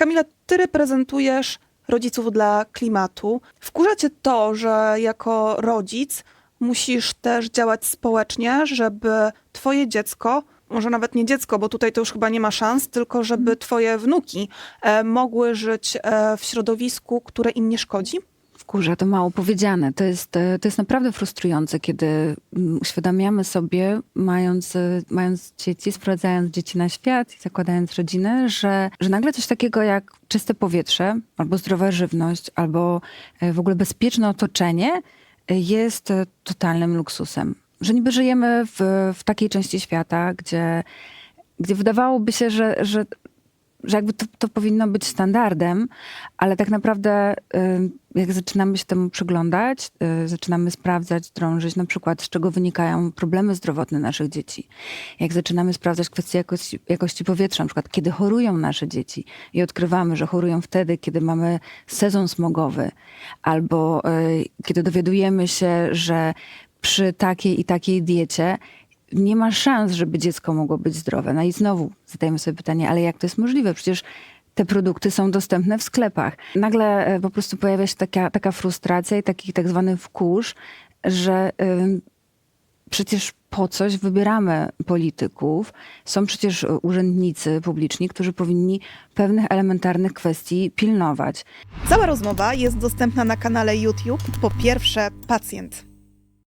Kamila, ty reprezentujesz rodziców dla klimatu. Wkurza cię to, że jako rodzic musisz też działać społecznie, żeby twoje dziecko, może nawet nie dziecko, bo tutaj to już chyba nie ma szans, tylko żeby twoje wnuki e, mogły żyć e, w środowisku, które im nie szkodzi? Wkurza, to mało powiedziane. To jest, e, to jest naprawdę frustrujące, kiedy mm, uświadamiamy sobie, mając, e, mając dzieci, sprowadzając dzieci na świat i zakładając rodzinę, że, że nagle coś takiego jak czyste powietrze, albo zdrowa żywność, albo e, w ogóle bezpieczne otoczenie jest totalnym luksusem. Że niby żyjemy w, w takiej części świata, gdzie, gdzie wydawałoby się, że, że że jakby to, to powinno być standardem, ale tak naprawdę y, jak zaczynamy się temu przyglądać, y, zaczynamy sprawdzać, drążyć na przykład z czego wynikają problemy zdrowotne naszych dzieci. Jak zaczynamy sprawdzać kwestie jakości, jakości powietrza, na przykład kiedy chorują nasze dzieci i odkrywamy, że chorują wtedy, kiedy mamy sezon smogowy albo y, kiedy dowiadujemy się, że przy takiej i takiej diecie nie ma szans, żeby dziecko mogło być zdrowe. No i znowu zadajemy sobie pytanie, ale jak to jest możliwe? Przecież te produkty są dostępne w sklepach. Nagle e, po prostu pojawia się taka, taka frustracja i taki tak zwany wkurz, że ym, przecież po coś wybieramy polityków. Są przecież e, urzędnicy publiczni, którzy powinni pewnych elementarnych kwestii pilnować. Cała rozmowa jest dostępna na kanale YouTube po pierwsze pacjent.